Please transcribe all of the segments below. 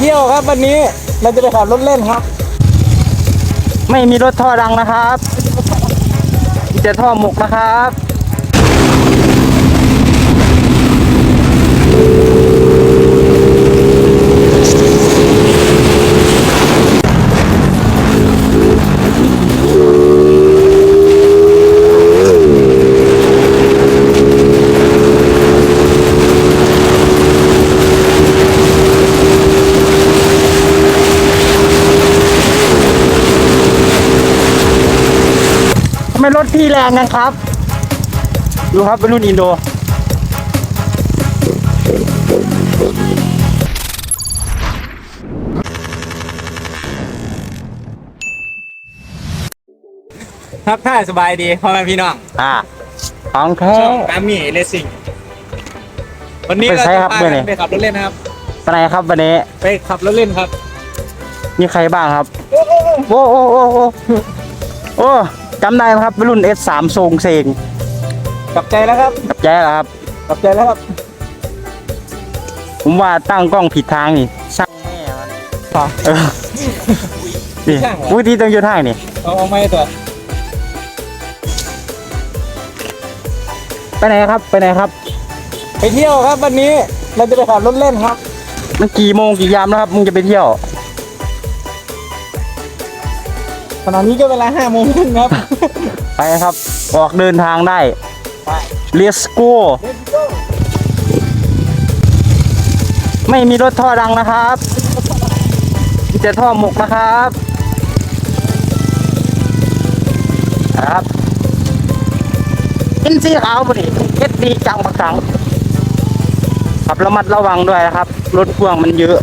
เที่ยวครับวันนี้เราจะไปขับรถเล่นครับ ไม่มีรถท่อดังนะครับจะท่อหมกนะครับ ไมรถพี่แรงนะครับ ดูครับเป็นรุ่นอินโด ทักทายสบายดีพ่อแม่พี่น้องอ่าของแท้ช่องกามี่เลสซิ่งวันนี้ไปเราใช้จะครับพาเมื่อกัไหร่นไปขับรถเล่นนะครับไปไหนครับวันนี้ไปขับรถเล่นครับ มีใครบ้างครับ โอ้โอ้โอ้โอ้โอ้ จำได้ไหมครับเป็นรุ่น S3 ทรงเซงกลับใจแล้วครับกับแจ๊เหรอครับ กลับใจแล้วครับผมว่าตั้งกล้องผิดทางนี่ช่างแม่มันต่อเออนี่ช่างเหรออุ้ยที่ต้องอยู่ทางนี่เอาเอาไม่ตัวไปไหนครับไปไหนครับ ไปเที่ยวครับวันนี้เราจะไปขับรถเล่นครับ มันกี่โมงกี่ยามแล้วครับมึงจะไปเที่ยว ขณะนี้ก็เวลาห้าโมงครึ่งครับ ไปครับ ออกเดินทางได้ ไป Let's go ไม่มีรถท่อดังนะครับมีแต่ท่อหมกนะครับครับอินซีขาวพอดีเอ็ดดีจังบางครั้งขับระมัดระวังด้วยนะครับ รถพ่วงมันเยอะ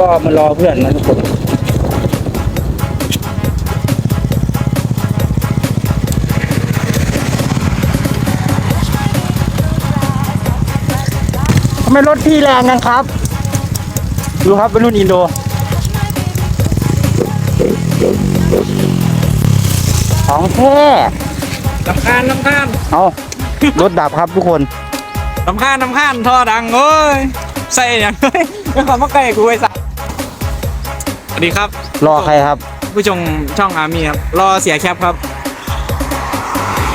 ก็มารอเพื่อนนะทุกคนทำไมรถพี่แรงนะครับ ดูครับเป็นรุ่นอินโดของแท้ลำคาญลำคาญเอารถดับครับทุกคนลำคาญลำคาญท่อดังโอ้ยใส่อย่างเฮ้ยไม่ความมาใกล้กูไอ้สัส สวัสดีครับ รอใครครับ ผู้ชมช่องอาร์มีครับ รอเสียแคปครับ